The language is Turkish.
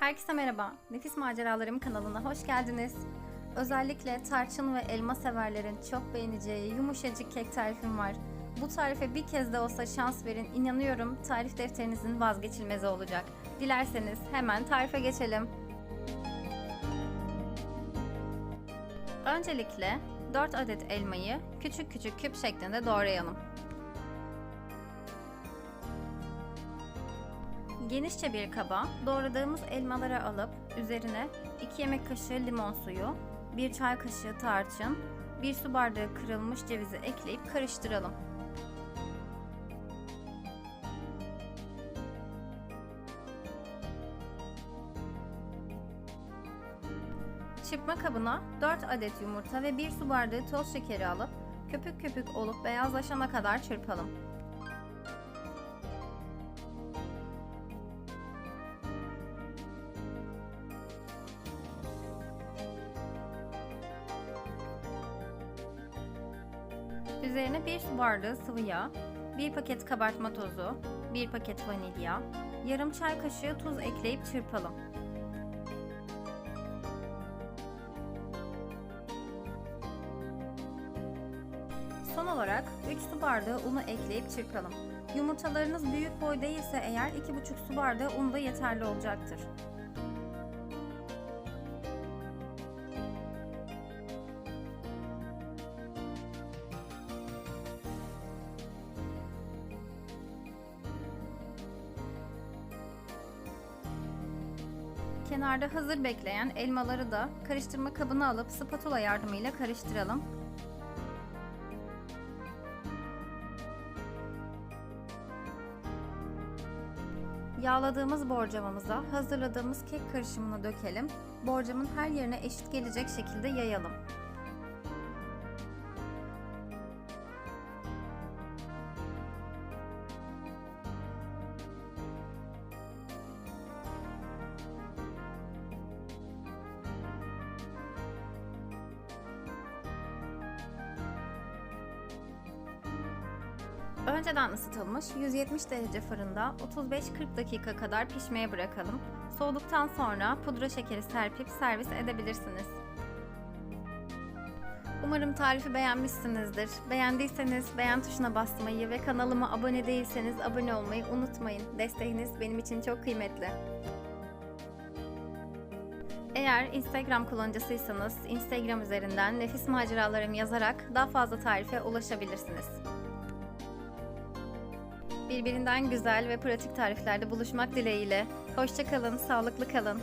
Herkese merhaba. Nefis Maceralarım kanalına hoş geldiniz. Özellikle tarçın ve elma severlerin çok beğeneceği yumuşacık kek tarifim var. Bu tarife bir kez de olsa şans verin. İnanıyorum tarif defterinizin vazgeçilmezi olacak. Dilerseniz hemen tarife geçelim. Öncelikle 4 adet elmayı küçük küçük küp şeklinde doğrayalım. Genişçe bir kaba doğradığımız elmaları alıp üzerine 2 yemek kaşığı limon suyu, 1 çay kaşığı tarçın, 1 su bardağı kırılmış cevizi ekleyip karıştıralım. Çırpma kabına 4 adet yumurta ve 1 su bardağı toz şekeri alıp köpük köpük olup beyazlaşana kadar çırpalım. Üzerine 1 su bardağı sıvı yağ, 1 paket kabartma tozu, 1 paket vanilya, yarım çay kaşığı tuz ekleyip çırpalım. Son olarak 3 su bardağı unu ekleyip çırpalım. Yumurtalarınız büyük boy değilse eğer 2,5 su bardağı un da yeterli olacaktır. Kenarda hazır bekleyen elmaları da karıştırma kabına alıp spatula yardımıyla karıştıralım. Yağladığımız borcamımıza hazırladığımız kek karışımını dökelim. Borcamın her yerine eşit gelecek şekilde yayalım. Önceden ısıtılmış 170 derece fırında 35-40 dakika kadar pişmeye bırakalım. Soğuduktan sonra pudra şekeri serpip servis edebilirsiniz. Umarım tarifi beğenmişsinizdir. Beğendiyseniz beğen tuşuna basmayı ve kanalıma abone değilseniz abone olmayı unutmayın. Desteğiniz benim için çok kıymetli. Eğer Instagram kullanıcısıysanız Instagram üzerinden nefis maceralarım yazarak daha fazla tarife ulaşabilirsiniz. Birbirinden güzel ve pratik tariflerde buluşmak dileğiyle. Hoşçakalın, sağlıklı kalın.